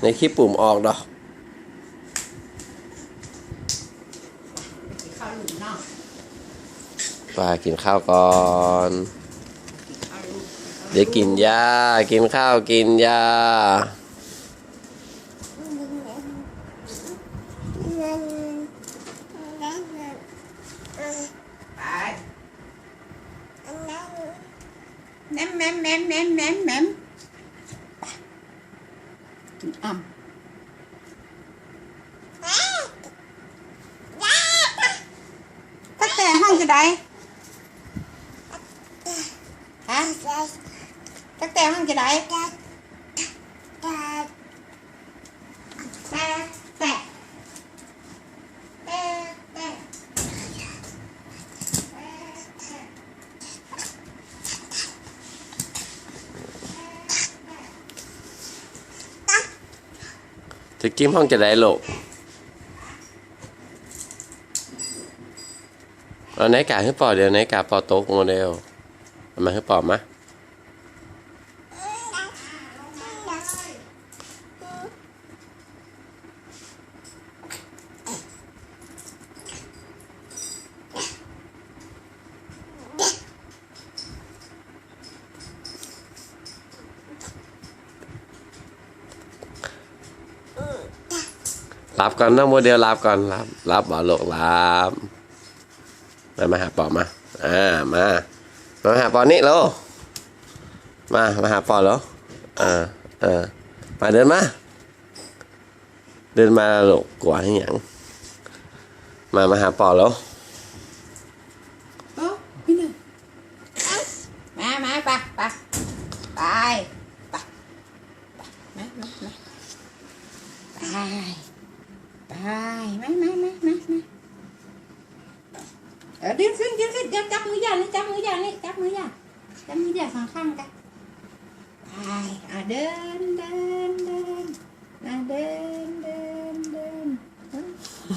ในคลิปปุ่มออกดอกกินข้าวหลุมเนาะไปกินข้าวก่อนกินข้าวหลุมเดี๋ยวกินยา กินข้าวกินยาไปแหน กินอ่ำตั้งแต่ห้องจะได้ฮะตั้งแต่ห้องจะได้แต่แต่แต่แต่แต่ จะกินห้องจะได้โลกเอาไหนกาให้ปอเดี๋ยวไหนกาปอโต๊ะโมเดลมาให้ปอมา รับก่อนนะโมเดลรับก่อนรับรับบ่โลกรับมามาหาปอมาอ่ามามาหาปอนี่โลมามาหาปอแล้วอ่าเออมาเดินมา เดินมาโลกกว่าให้หยังมามาหาปอแล้วโอ้พี่หนึ่งมามาไปไปไปไปไปไป มามามามามาเออดิ้นขึ้นดิ้นขึ้นเดี๋ยวจับมือย่านี่จับมือย่านี่จับมือย่าจับมือย่าสองข้างกันไปอะเดินเดินเดิน